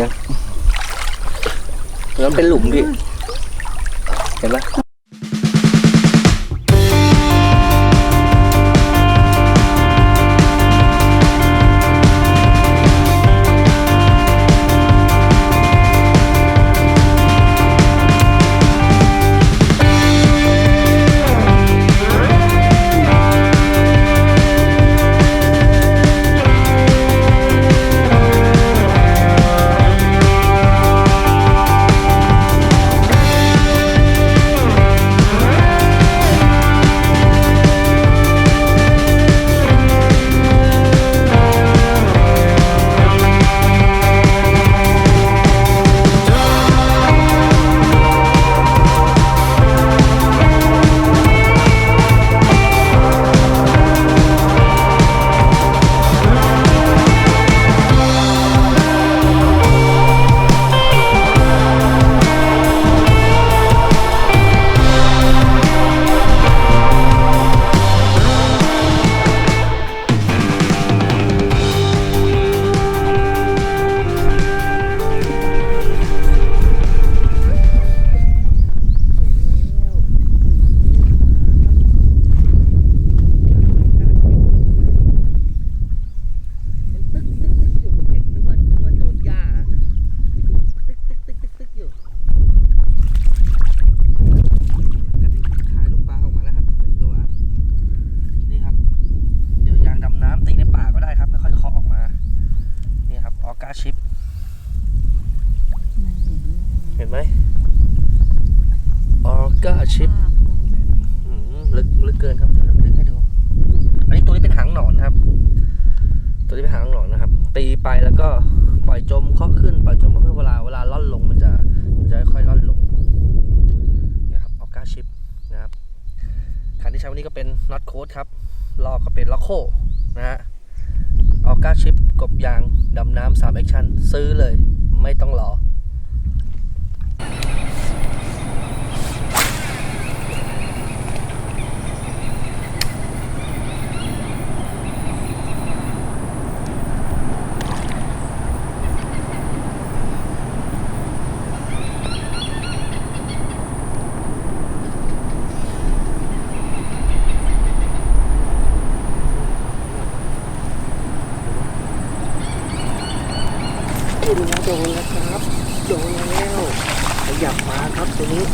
ยังแล้วเป็นหลุมพี่ เห็นไห ไปแล้วก็ปล่อยจมเคาะขึ้นปล่อยจมเคาะขึ้นเวลาเวลาล่อนลงมันจะมันจะค่อยๆล่อนลงนะครับออก้าชิปนะครับคันที่ใช้วันนี้ก็เป็นน็อตโค้ดครับลอกก็เป็นล็อกโคนะฮะออก้าชิปกบยางดำน้ำสามแอคชั่นซื้อเลยไม่ต้องรอ ขึ้นแล้ว โดนแล้วครับ โดนแล้วขยับมาครับตัวนี้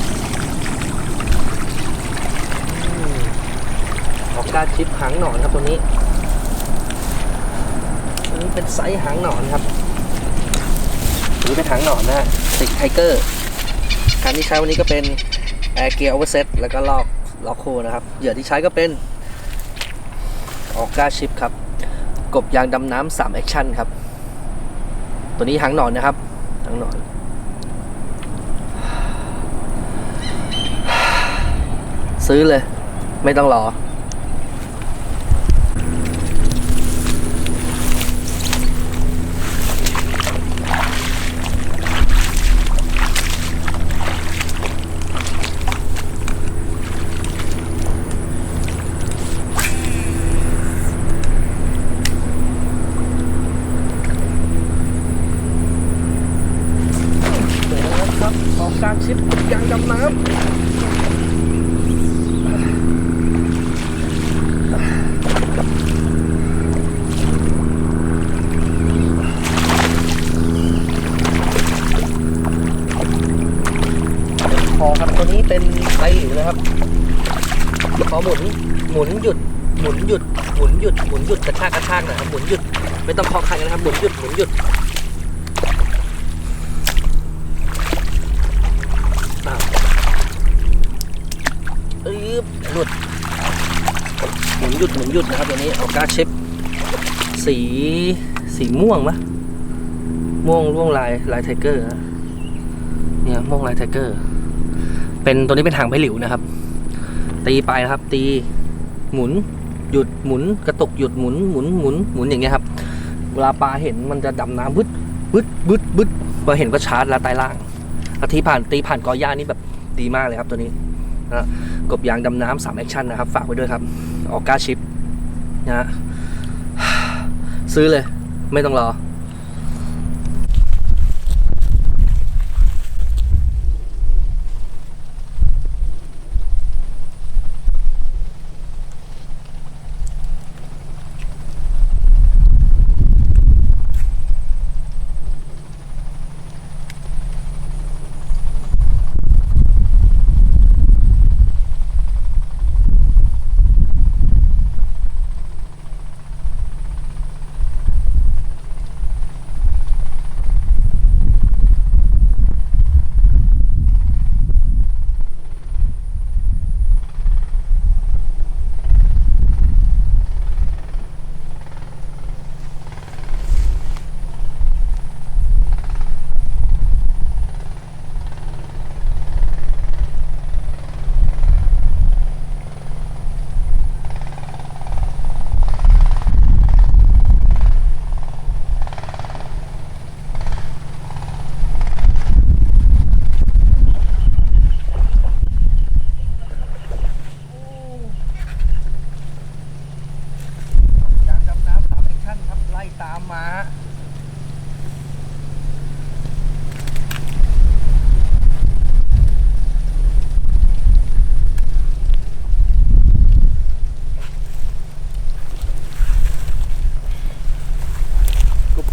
ออกกาชิปหางหนอนครับตัวนี้ตัวนี้เป็นไซส์หางหนอนครับตัวนี้เป็นหางหนอนนะติกไทเกอร์คันที่ใช้วันนี้ก็เป็นแอร์เกียร์โอเวอร์เซตแล้วก็ลอกล็อกโคนะครับ เหยื่อที่ใช้ก็เป็นออกกาชิปครับ กบยางดำน้ำสามแอคชั่นครับ ตัวนี้หางหนอนนะครับหางหนอนซื้อเลย ไม่ต้องรอ เสร็จแล้วครับออกการชิปยางดำน้ำคอครับตัวนี้เป็นไตหลิวนะครับ พอหมุนหมุนหยุดหมุนหยุดหมุนหยุดหมุนหยุดกระชากกระชากหน่อยครับหมุนหยุดไม่ต้องคอคันนะครับหมุนหยุดหมุนหยุดอ้าวอึ๊บหลุดหมุนหยุดหมุนหยุดนะครับตัวนี้เอาการ์ดเชฟสีสีม่วงปะม่วงม่วงลายลายไทเกอร์เนี่ยม่วงลายไทเกอร์เป็นตัวนี้เป็นหางไผ่หลิวนะครับ ตีไปนะครับ ตีหมุนหยุดหมุนกระตุกหยุดหมุนหมุนหมุนหมุนอย่างเงี้ยครับ เวลาปลาเห็นมันจะดำน้ำบึดบึดบึดบึดพอเห็นก็ชาร์จแล้วใต้ล่างอาทีผ่านตีผ่านกอหญ้านี่แบบดีมากเลยครับตัวนี้นะกบยางดำน้ำสามแอคชั่นนะครับ ฝากไว้ด้วยครับออกก้าชิปนะฮะซื้อเลย ไม่ต้องรอ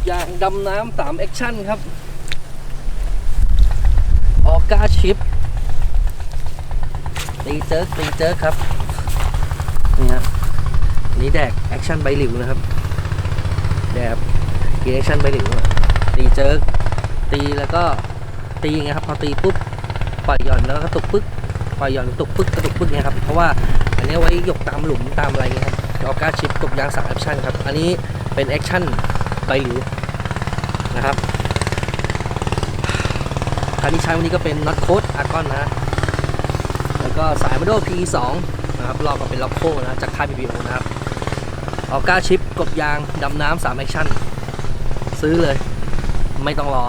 ยาง ดำน้ำสามแอคชั่นครับ ออก้าชิป ตีเจิร์กตีเจิร์กครับ นี่ฮะอันนี้แดกแอคชั่นใบหลิวนะครับ แดกกีแอคชั่นใบหลิวตีเจิร์กตีแล้วก็ตีอย่างครับ พอตีปุ๊บปล่อยหย่อนแล้วก็ตุกปึ๊กปล่อยหย่อนตุกปึ๊กกระตุกปึ๊กเนี่ยครับ เพราะว่าอันนี้ไว้ยกตามหลุมตามอะไรเงี้ยครับออก้าชิปตกยางสามแอคชั่นครับ อันนี้เป็นแอคชั่นใบหลิว นะครับคันที่ใช้วันนี้ก็เป็นน็อตโค้ดอาร์กอนนะ แล้วก็สายมาโด P2 นะครับลอกมาเป็นล็อกโคนะจากค่าย BBO นะครับออก้าชิปกบยางดำน้ำสามแอคชั่น ซื้อเลย ไม่ต้องรอ